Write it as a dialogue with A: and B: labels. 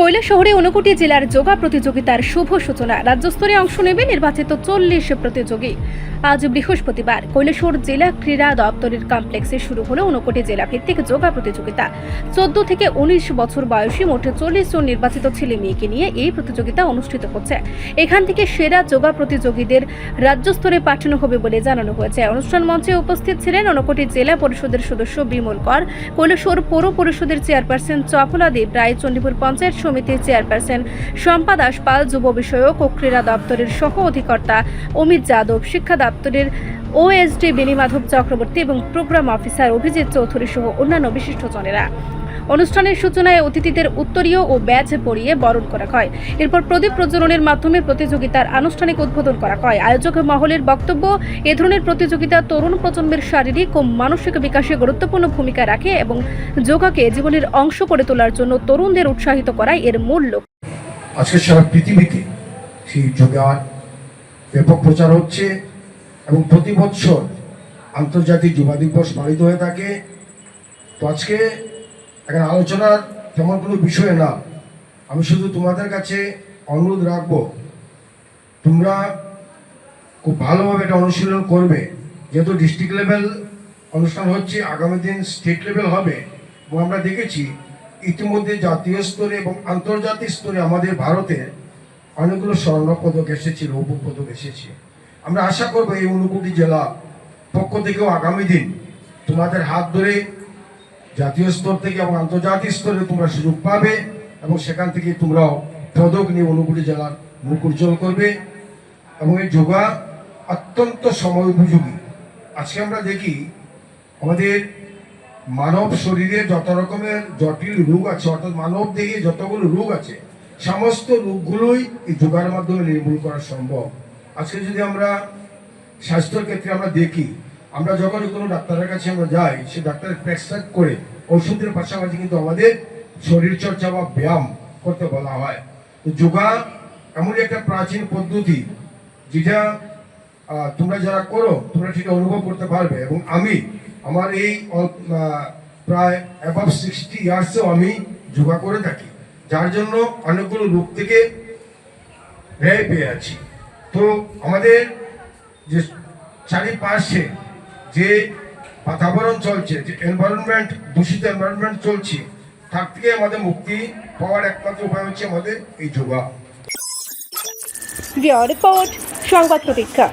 A: কৈলা শহরে ঊনকোটি জেলার যোগা প্রতিযোগিতার শুভ সূচনা। রাজ্যস্তরে অংশ নেবে নির্বাচিত চল্লিশ প্রতিযোগী। আজ বৃহস্পতিবার কৈলাসহর জেলা ক্রীড়া দপ্তরের কমপ্লেক্সে শুরু হলো ঊনকোটি জেলা ভিত্তিক যোগা প্রতিযোগিতা। চোদ্দ থেকে উনিশ বছর বয়সী মোট চল্লিশ জন নির্বাচিত ছেলে মেয়েকে নিয়ে এই প্রতিযোগিতা অনুষ্ঠিত হচ্ছে। এখান থেকে সেরা যোগা প্রতিযোগীদের রাজ্যস্তরে পাঠানো হবে বলে জানানো হয়েছে। অনুষ্ঠান মঞ্চে উপস্থিত ছিলেন ঊনকোটি জেলা পরিষদের সদস্য বিমল কর, কৈলাসহর পৌর পরিষদের চেয়ারপারসন চপলা দেব রায়, চণ্ডীপুর পঞ্চায়েত সমিতির চেয়ারপারসন শম্পা দাস পাল, যুব বিষয়ক ও ক্রীড়া দপ্তরের সহ অধিকর্তা অমিত যাদব, শিক্ষা দপ্তরের ওএসডি বেণীমাধব চক্রবর্তী এবং প্রোগ্রাম অফিসার অভিজিৎ চৌধুরী সহ অন্যান্য বিশিষ্টজনেরা। অনুষ্ঠানের সূচনায় অতিথিদের উত্তরীয় ও ব্যাচ পরিয়ে বরণ করা হয়। এরপর প্রদীপ প্রজ্বলনের মাধ্যমে প্রতিযোগিতার আনুষ্ঠানিক উদ্বোধন করা হয়। আয়োজক মহলের বক্তব্য, এ ধরনের প্রতিযোগিতা তরুণ প্রজন্মের শারীরিক ও মানসিক বিকাশে গুরুত্বপূর্ণ ভূমিকা রাখে এবং যোগাকে জীবনের অংশ করে তোলার জন্য তরুণদের উৎসাহিত করাই এর মূল লক্ষ্য।
B: আজকে সারা পৃথিবীতে সেই যোগার ব্যাপক প্রচার হচ্ছে। এবং প্রতি বছর আন্তর্জাতিক যুবা দিবস পালিত হয়ে থাকে। তো আজকে এখানে আলোচনার তেমন কোনো বিষয় না। আমি শুধু তোমাদের কাছে অনুরোধ রাখব, তোমরা খুব ভালোভাবে এটা অনুশীলন করবে। যেহেতু ডিস্ট্রিক্ট লেভেল অনুষ্ঠান হচ্ছে, আগামী দিন স্টেট লেভেল হবে এবং আমরা দেখেছি ইতিমধ্যে জাতীয় স্তরে এবং আন্তর্জাতিক স্তরে আমাদের ভারতের অনেকগুলো স্বর্ণ পদক এসেছে রৌপ্য পদক এসেছে। আমরা আশা করব এই ঊনকোটি জেলা পক্ষ থেকেও আগামী দিন তোমাদের হাত ধরে জাতীয় স্তর থেকে এবং আন্তর্জাতিক স্তরে তোমরা সুযোগ পাবে এবং সেখান থেকে তোমরাও পদক নিয়ে ঊনকোটি জেলার মুখ উজ্জ্বল করবে এবং এই যোগা অত্যন্ত সময় উপযোগী। আজকে আমরা দেখি আমাদের মানব শরীরে যত রকমের জটিল রোগ আছে, অর্থাৎ মানব দেহে যতগুলো রোগ আছে, সমস্ত রোগগুলোই এই যোগার মাধ্যমে নির্মূল করা সম্ভব। আজকে যদি আমরা স্বাস্থ্যের ক্ষেত্রে আমরা দেখি, আমরা যখনই কোনো ডাক্তারের কাছে আমরা যাই, সে ডাক্তারের প্রেসক্রাইব করে ওষুধের পাশাপাশি কিন্তু আমাদের শরীর চর্চা বা ব্যায়াম করতে বলা হয়। তো যোগা এমনই একটা প্রাচীন পদ্ধতি, যেটা তোমরা যারা করো, তোমরা ঠিক অনুভব করতে পারবে। এবং আমি, আমার এই প্রায় অ্যাবাভ সিক্সটি ইয়ার্সেও আমি যোগা করে থাকি। যার জন্য অনেকগুলো রোগ থেকে রেহাই পেয়ে আছি। তো আমাদের যে চারিপাশে যে বাতাবরণ চলছে, যে এনভায়রনমেন্ট দূষিত এনভায়রনমেন্ট চলছে, তার থেকে আমাদের মুক্তি পাওয়ার একমাত্র উপায় হচ্ছে আমাদের এই যোগা
A: রিপোর্ট, সংবাদ প্রতীক্ষা।